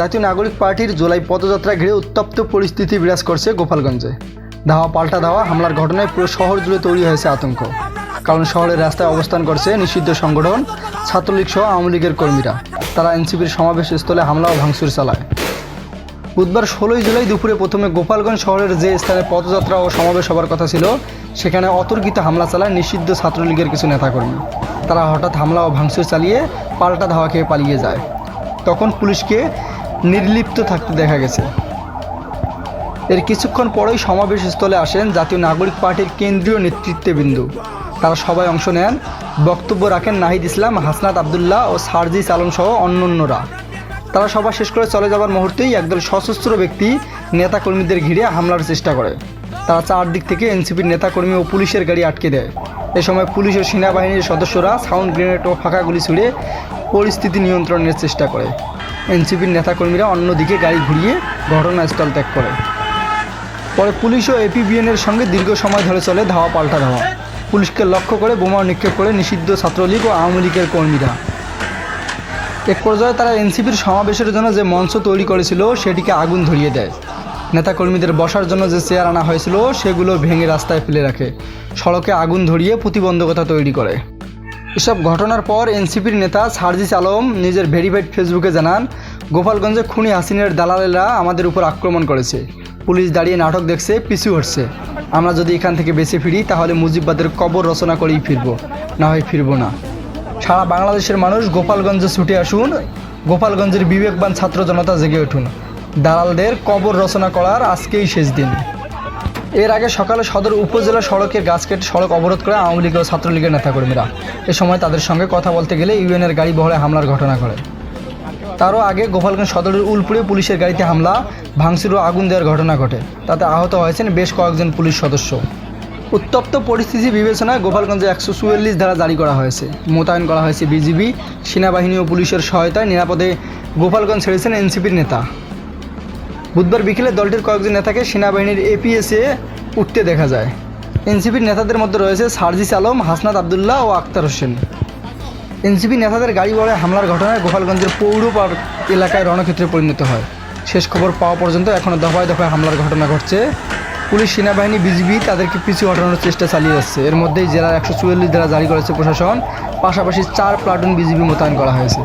জাতীয় নাগরিক পার্টির জুলাই পদযাত্রা ঘিরে উত্তপ্ত পরিস্থিতি বিরাজ করছে গোপালগঞ্জে। ধাওয়া পাল্টা ধাওয়া হামলার ঘটনায় পুরো শহর জুড়ে তৈরি হয়েছে আতঙ্ক। কারণ শহরের রাস্তায় অবস্থান করছে নিষিদ্ধ সংগঠন ছাত্রলীগ সহ আওয়ামী লীগের কর্মীরা। তারা এনসিপির সমাবেশ স্থলে হামলা ও ভাঙচুর চালায়। বুধবার ষোলোই জুলাই দুপুরে প্রথমে গোপালগঞ্জ শহরের যে স্থানে পদযাত্রা ও সমাবেশ হবার কথা ছিল, সেখানে অতর্কিত হামলা চালায় নিষিদ্ধ ছাত্রলীগের কিছু নেতাকর্মী। তারা হঠাৎ হামলা ও ভাঙচুর চালিয়ে পাল্টা ধাওয়া খেয়ে পালিয়ে যায়। তখন পুলিশকে নির্লিপ্ত থাকতে দেখা গেছে। এর কিছুক্ষণ পরেই সমাবেশস্থলে আসেন জাতীয় নাগরিক পার্টির কেন্দ্রীয় নেতৃত্ববৃন্দ। তারা সবাই অংশ নেন, বক্তব্য রাখেন নাহিদ ইসলাম, হাসনাত আবদুল্লাহ ও সারজিস আলম সহ অন্যান্যরা। তারা সভা শেষ করে চলে যাবার মুহূর্তেই একদল সশস্ত্র ব্যক্তি নেতাকর্মীদের ঘিরে হামলার চেষ্টা করে। তারা চারদিক থেকে এনসিপির নেতাকর্মী ও পুলিশের গাড়ি আটকে দেয়। এ সময় পুলিশ ও সেনাবাহিনীর সদস্যরা সাউন্ড গ্রেনেড ও ফাঁকা গুলি ছুড়ে পরিস্থিতি নিয়ন্ত্রণের চেষ্টা করে। এনসিপির নেতাকর্মীরা অন্যদিকে গাড়ি ঘুরিয়ে ঘটনাস্থল ত্যাগ করে। পরে পুলিশ ও এপিবিএনের সঙ্গে দীর্ঘ সময় ধরে চলে ধাওয়া পাল্টা ধাওয়া। পুলিশকে লক্ষ্য করে বোমা নিক্ষেপ করে নিষিদ্ধ ছাত্রলীগ ও আওয়ামী লীগের কর্মীরা। এক পর্যায়ে তারা এনসিপির সমাবেশের জন্য যে মঞ্চ তৈরি করেছিল, সেটিকে আগুন ধরিয়ে দেয়। নেতাকর্মীদের বসার জন্য যে চেয়ার আনা হয়েছিল, সেগুলো ভেঙে রাস্তায় ফেলে রাখে। সড়কে আগুন ধরিয়ে প্রতিবন্ধকতা তৈরি করে। এসব ঘটনার পর এনসিপির নেতা সার্জিস আলম নিজের ভেরিফাইড ফেসবুকে জানান, গোপালগঞ্জে খুনি হাসিনের দালালেরা আমাদের উপর আক্রমণ করেছে। পুলিশ দাঁড়িয়ে নাটক দেখছে, পিছু হটছে। আমরা যদি এখান থেকে বেঁচে ফিরি, তাহলে মুজিববাদের কবর রচনা করেই ফিরবো। না হয় ফিরবো না। সারা বাংলাদেশের মানুষ গোপালগঞ্জে ছুটে আসুন। গোপালগঞ্জের বিবেকবান ছাত্র জনতা জেগে উঠুন। দালালদের কবর রচনা করার আজকেই শেষ দিন। এর আগে সকালে সদর উপজেলা সড়কের গাছ কেটে সড়ক অবরোধ করে আওয়ামী লীগ ও ছাত্রলীগের নেতাকর্মীরা। এ সময় তাদের সঙ্গে কথা বলতে গেলে ইউএনের গাড়ি বহরে হামলার ঘটনা ঘটে। তারও আগে গোপালগঞ্জ সদরের উলপুরে পুলিশের গাড়িতে হামলা, ভাঙচুর ও আগুন দেওয়ার ঘটনা ঘটে। তাতে আহত হয়েছেন বেশ কয়েকজন পুলিশ সদস্য। উত্তপ্ত পরিস্থিতি বিবেচনায় গোপালগঞ্জে একশো চুয়াল্লিশ ধারা জারি করা হয়েছে। মোতায়েন করা হয়েছে বিজিবি, সেনাবাহিনী ও পুলিশের সহায়তায় নিরাপদে গোপালগঞ্জ ছেড়েছেন এনসিপির নেতা। বুধবার বিকেলে দলটির কয়েকজন নেতাকে সেনাবাহিনীর এপিএসএ উঠতে দেখা যায়। এনসিপির নেতাদের মধ্যে রয়েছে সার্জিস আলম, হাসনাত আবদুল্লাহ ও আক্তার হোসেন। এনসিপি নেতাদের গাড়ি বড়ে হামলার ঘটনায় গোপালগঞ্জের পৌর পার্ক এলাকায় রণক্ষেত্রে পরিণত হয়। শেষ খবর পাওয়া পর্যন্ত এখনও দফায় দফায় হামলার ঘটনা ঘটছে। পুলিশ, সেনাবাহিনী, বিজিবি তাদেরকে পিছু হটানোর চেষ্টা চালিয়ে যাচ্ছে। এর মধ্যেই জেলার একশো চুয়াল্লিশ ধারা জারি করেছে প্রশাসন। পাশাপাশি চার প্লাটুন বিজিবি মোতায়েন করা হয়েছে।